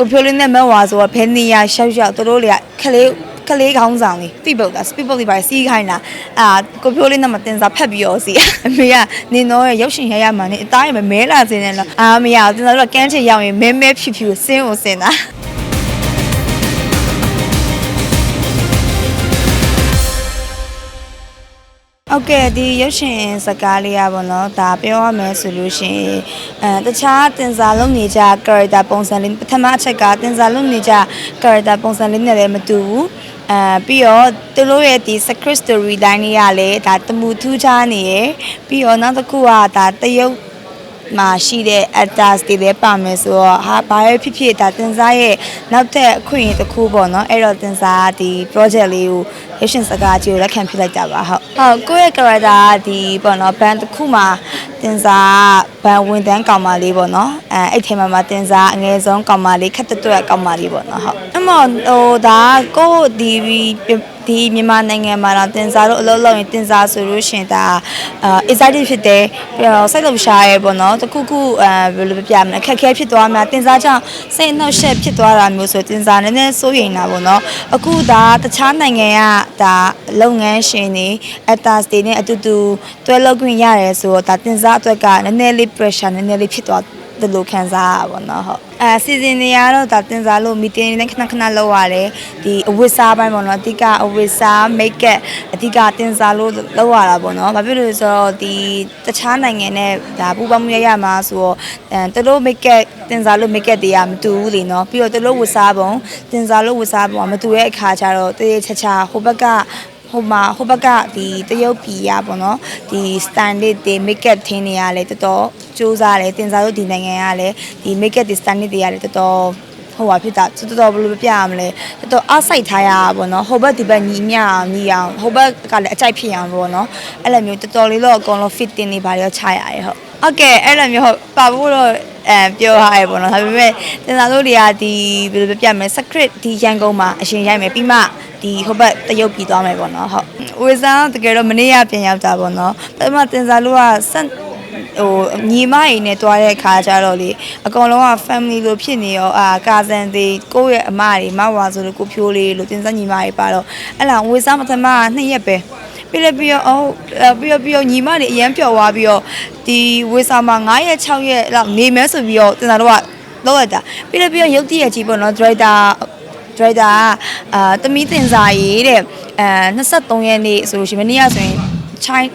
ကိုဖြိုးလေးနဲ့မက်ဝါဆိုတော့ဘယ်နေရာရှောက်ရှောက်သူတို့တွေကခလေးခလေးခေါင်းဆောင်လေးတိပုတ်တာစပီပုတ်လေးပါစီးခိုင်းတာအာကိုဖြိုးလေးနဲ့မတင်စားဖက်ပြီးတော့စီအမေကနင်တော့ရုပ်ရှင်ရရမှန်နေအသားရမမဲလာစင်းနေလို့အာမရဘူးတင်စားတို့ကကန်းချင်ရောက်ရင်မဲမဲဖြူဖြူစင်းကိုစင်းတာ ဟုတ်ကဲ့ဒီရုပ်ရှင်စကားလေးရပါတော့ဒါပြောရမယ်ဆိုလို့ရှိရင်အဲတခြားတင်စားလုံးနေကြ character ပုံစံလေးပထမအချက်ကတင်စားလုံးနေကြ character ပုံစံလေးနဲ့လည်းမတူဘူးအဲပြီးတော့သူတို့ရဲ့ဒီ script story line လေးကလည်းဒါတမှုထူးခြားနေရယ်ပြီးတော့နောက်တစ်ခုကဒါတရုတ်မှာရှိတဲ့ actors တွေလည်းပါမယ်ဆိုတော့ဟာဘာပဲဖြစ်ဖြစ်ဒါတင်စားရဲ့ နောက်ထပ်အခွင့်အရေးတစ်ခုပေါ့နော်အဲ့တော့တင်စားကဒီ project လေးကိုရုပ်ရှင်စကားကြီးကိုလက်ခံဖြစ်လိုက်တာပါဟုတ်ဟုတ်ကိုယ့်ရဲ့ character ကဒီပေါ့နော်ဘန်တစ်ခုမှာတင်စားကဘန်ဝင်တန်းကောင်မလေးပေါ့နော်အဲအဲ့ထဲမှာမှာတင်စားအငယ်ဆုံးကောင်မလေးခက်တွတ်တွတ်ကောင်မလေးပေါ့နော်ဟုတ်အမောဟိုဒါကိုယ့်ဒီ ဒီမြန်မာနိုင်ငံမှာတော့တင်စားတို့အလုပ်လုပ်ရင်တင်စားဆိုလို့ရှရင်ဒါအာ excited ဖြစ်တယ်ပြီးတော့စိတ်လှုပ်ရှားရဲပေါ့နော်တခုခုအဲဘယ်လိုပြမလဲခက်ခဲဖြစ်သွားမှာတင်စားကြောင့်စိတ်အနှောက်အယှက်ဖြစ်သွားတာမျိုးဆိုတင်စားနည်းနည်းစိုးရိမ်တာပေါ့နော်အခုဒါတခြားနိုင်ငံကဒါလုပ်ငန်းရှင်တွေ actors တွေနဲ့အတူတူတွဲလုပ်ခွင့်ရတယ်ဆိုတော့ဒါတင်စားအတွက်ကနည်းနည်းလေး pressure နည်းနည်းလေးဖြစ်သွား ဒီလိုခံစားရပါတော့ဟုတ်အဲစီဇန်တွေကတော့ဒါတင်စားလို့မီတင်တွေနဲ့ခဏခဏလုပ်ရတယ်ဒီအဝတ်စားပိုင်းပေါ့နော်အဓိကအဝတ်စားမိတ်ကပ်အဓိကတင်စားလို့လုပ်ရတာပေါ့နော်ဘာဖြစ်လို့ဆိုတော့ဒီတခြားနိုင်ငံနဲ့ဒါပူပေါင်းမှုရရမှာဆိုတော့အဲသူတို့မိတ်ကပ်တင်စားလို့မိတ်ကပ်တွေကမတူဘူးလေနော်ပြီးတော့သူတို့ဝတ်စားပုံတင်စားလို့ဝတ်စားပုံကမတူတဲ့အခါကျတော့တရေချာချာဟိုဘက်က ဟိုမှာဟိုဘက်ကဒီတရုတ်ပြည်ရပေါ့နော်ဒီ standard တွေ makeup ထင်းနေရလဲတော်တော်စူးစားတယ်တင်စားတို့ဒီနိုင်ငံကလည်းဒီ makeup တွေ standard တွေရလဲတော်တော်ဟိုပါဖြစ်တာတော်တော်ဘယ်လိုပြရမလဲတော်တော်အားစိုက်ထားရတာပေါ့နော်ဟိုဘက်ဒီဘက်ညီမျှအောင်ညီအောင်ဟိုဘက်ကလည်းအကြိုက်ဖြစ်အောင်ပေါ့နော်အဲ့လိုမျိုးတော်တော်လေးတော့အကုန်လုံး fitting တွေပါရောချရရတယ်ဟုတ်ဟုတ်ကဲ့အဲ့လိုမျိုးဟုတ်ပါဖို့တော့အဲပြောရရပေါ့နော်ဒါပေမဲ့တင်စားတို့တွေကဒီဘယ်လိုပြရမလဲ secret ဒီရန်ကုန်မှာအရှင်ရိုက်မယ်ပြီးမှ ဒီဟိုဘက်တရုတ်ပြည်သွားမယ်ပေါ့နော်ဟုတ်ဝေစားတကယ်တော့မနေ့ကပြန်ရောက်တာပေါ့နော်ပထမတင်စားလို့ကစက်ဟိုညီမအိမ်နဲ့တွားတဲ့ခါကျတော့လေအကောင်လုံးက family လို့ဖြစ်နေရောအာကာဇန်တွေကိုယ့်ရဲ့အမတွေမဝါဆိုလို့ကိုဖြိုးလေးလို့တင်စားညီမတွေပါတော့အဲ့လားဝေစားပထမကနှစ်ရက်ပဲပြီးလည်းပြီးတော့အော်ပြီးတော့ပြီးတော့ညီမတွေအရန်ပျော်သွားပြီးတော့ဒီဝေစာမှာ9ရက်6ရက်လောက်နေမဲဆိုပြီးတော့တင်စားတော့ကလောက်ရတာပြီးလည်းပြီးတော့ရုပ်တရက်ကြီးပေါ့နော် director ဒရိုက်တာကအာတမီးတင်စာရေးတဲ့အဲ23ရက်နေ့ဆိုလို့ရှိရင်မနေ့ကဆိုရင်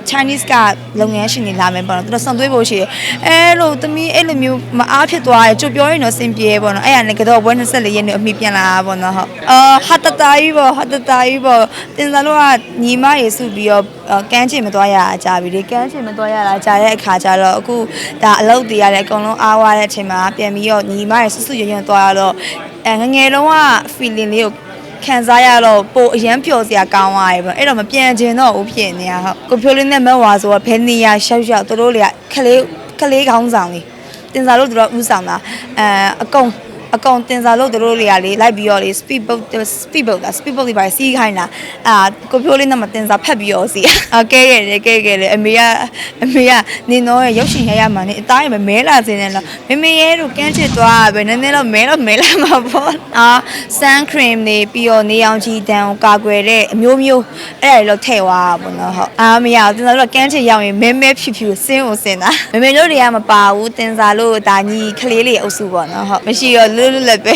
Chinese ကလုပ်ငန်းရှင်တွေလာမယ်ပေါ့နော်သူတို့ဆောင်သွေးဖို့ရှိတယ်အဲလိုတမီးအဲ့လိုမျိုးမအားဖြစ်သွားတယ်ကြိုပြောရင်တော့စင်ပြေပေါ့နော်အဲ့ရနေကတော့ဘွဲ24ရက်နေ့အမိပြန်လာတာပေါ့နော်ဟုတ်အာဟာတတာကြီးပေါ့ဟာတတာကြီးပေါ့တင်စားလို့ကညီမရေစုပြီးတော့ကန်းချင်မသွားရတာကြာပြီလေကန်းချင်မသွားရတာကြာတဲ့အခါကျတော့အခုဒါအလုပ်တွေရတယ်အကုန်လုံးအားဝါတဲ့အချိန်မှာပြန်ပြီးတော့ညီမရေစွစွရွံ့ရွံ့သွားရတော့အဲငငယ်တုန်းက feeling လေးကို ခံစားရတော့ပိုအရန်ပျော်စရာကောင်းသွားရေပေါ့အဲ့တော့မပြန်ချင်တော့ဘူးဖြစ်နေရဟုတ်ကိုဖြိုးလေးနဲ့မက်ဝါဆိုတော့ဘယ်နေရာရှောက်ရှောက်သူတို့တွေကခလေးခလေးခေါင်းဆောင်လေးတင်စားလို့သူတို့ဥဆောင်တာအဲအကုန် အကောင်တင်စားလို့တို့တွေကလေလိုက်ပြီးတော့လေ speed boat speed boat လား speed boat တွေပါစီးခိုင်းတာအာကိုဖြိုးလေးနဲ့မတင်စားဖက်ပြီးတော့စီအကဲခဲ့တယ်ကဲခဲ့တယ်အမေကအမေကနင်တော့ရုပ်ရှင်ရရမှန်နေအသားရမမဲလာစင်းနေလို့မမေရဲ့တို့ကန်းချစ်သွားပဲနည်းနည်းတော့မဲတော့မဲလာမှာပေါ့အာ sun cream တွေပြီးတော့နေအောင်ကြီးတန်ကိုကာကွယ်တဲ့အမျိုးမျိုးအဲ့ဒါတွေတော့ထည့်သွားတာပေါ့နော်ဟုတ်အာမရဘူးတင်စားလို့ကန်းချစ်ရောက်ရင်မဲမဲဖြူဖြူစင်းကိုစင်းတာမမေတို့တွေကမပါဘူးတင်စားလို့ဒါညီကလေးလေးအုပ်စုပေါ့နော်ဟုတ်မရှိတော့လွတ်လွတ်လပ်ပဲ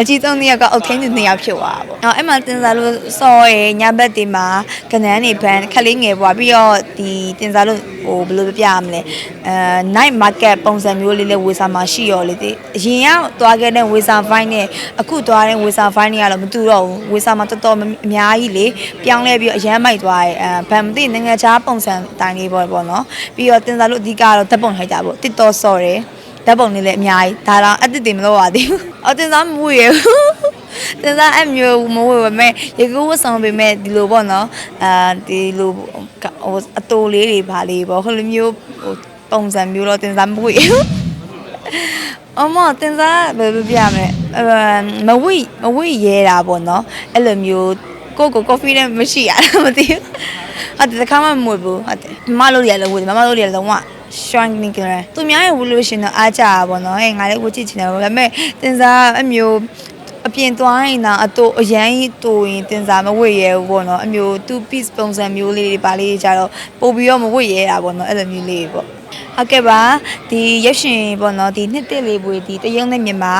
အကြီးဆုံးနှစ်ယောက်ကအုတ်ထင်းသူနှစ်ယောက်ဖြစ်သွားတာပေါ့အော်အဲ့မှာတင်စားလို့စော်ရယ်ညဘက်ဒီမှာကနန်းနေဘန်ခလေးငယ်ပွားပြီးတော့ဒီတင်စားလို့ဟိုဘယ်လိုပြရမလဲအဲ night market ပုံစံမျိုးလေးလေးဝေစာမှာရှိရောလေဒီအရင်ကသွားခဲ့တဲ့ဝေစာ fine နဲ့အခုသွားတဲ့ဝေစာ fine တွေကတော့မတူတော့ဘူးဝေစာမှာတော်တော်အများကြီးလေပြောင်းလဲပြီးအရန်မိုက်သွားတယ်အဲဗန်မသိနိုင်ငံခြားပုံစံတိုင်းလေးပေါ့ပေါ့နော်ပြီးတော့တင်စားလို့အဓိကတော့ဓာတ်ပုံထိုက်တာပေါ့တစ်တော်စော်တယ် ဓာတ်ပုံလေးလည်းအများကြီးဒါတော့အတစ်တင်မလို့ပါသေးဘူး။အော်တင်စားမဝေရဘူး။တင်စားအမျိုးမဝေပါမဲ့ရေကူဝတ်ဆောင်ပေမဲ့ဒီလိုပေါ့နော်။အာဒီလိုဟိုအတိုးလေးတွေပါလေးပေါ့ဟိုလိုမျိုးဟိုပုံစံမျိုးတော့တင်စားမဝေဘူး။အမတင်စားဘယ်လိုပြရမလဲအဲမဝိမဝိရဲတာပေါ့နော်အဲ့လိုမျိုးကိုကို coffee နဲ့မရှိရတာမသိဘူးဟုတ်တယ်တခါမှမဝေဘူးဟုတ်တယ်မမလို့ရလည်းဝေတယ်မမလို့ရလ ည်းလုံးဝ shining color သူများရဲ့ဝလို့ရှရင်တော့အားကြတာပေါ့နော်အဲငါလည်းဝကြည့်ချင်တယ်ပေါ့ဒါပေမဲ့တင်စားအမျိုးအပြင်သွားရင်တော့အတူအရန်ကြီးတူရင်တင်စားမဝတ်ရဲဘူးပေါ့နော်အမျိုး two piece ပုံစံမျိုးလေးတွေပါလေးကြတော့ပို့ပြီးတော့မဝတ်ရဲတာပေါ့နော်အဲ့လိုမျိုးလေးပေါ့ဟုတ်ကဲ့ပါဒီရုပ်ရှင်ပေါ့နော်ဒီနှစ်တစ်လေးပွေဒီတရုံနဲ့မြန်မာ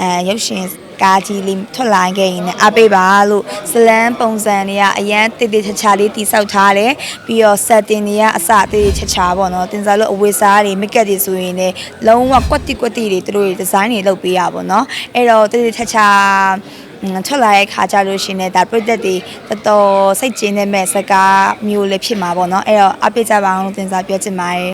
အဲရုပ်ရှင် ကားကြီးလေးထွက်လာခဲ့ရင်လည်းအားပေးပါလို့ဇလန်းပုံစံတွေကအရန်တိတိချာချာလေးတိဆောက်ထားတယ်ပြီးတော့ setting တွေကအစတိတိချာချာပေါ့နော်တင်စားလို့အဝေစားတွေ make up တွေဆိုရင်လည်းလုံးဝကွက်တိကွက်တိတွေသူတို့တွေ design တွေလုပ်ပေးရပါတော့အဲ့တော့တိတိချာချာอืมထွက်လာတဲ့ခါကြလို့ရှရင်လည်းဒါပြည့်သက်တွေတော်တော်စိတ်ကျဉ်တဲ့မဲ့စကားမျိုးလည်းဖြစ်မှာပေါ့နော်အဲ့တော့အပိတ်ကြပါအောင်လို့တင်စားပြောချင်ပါတယ်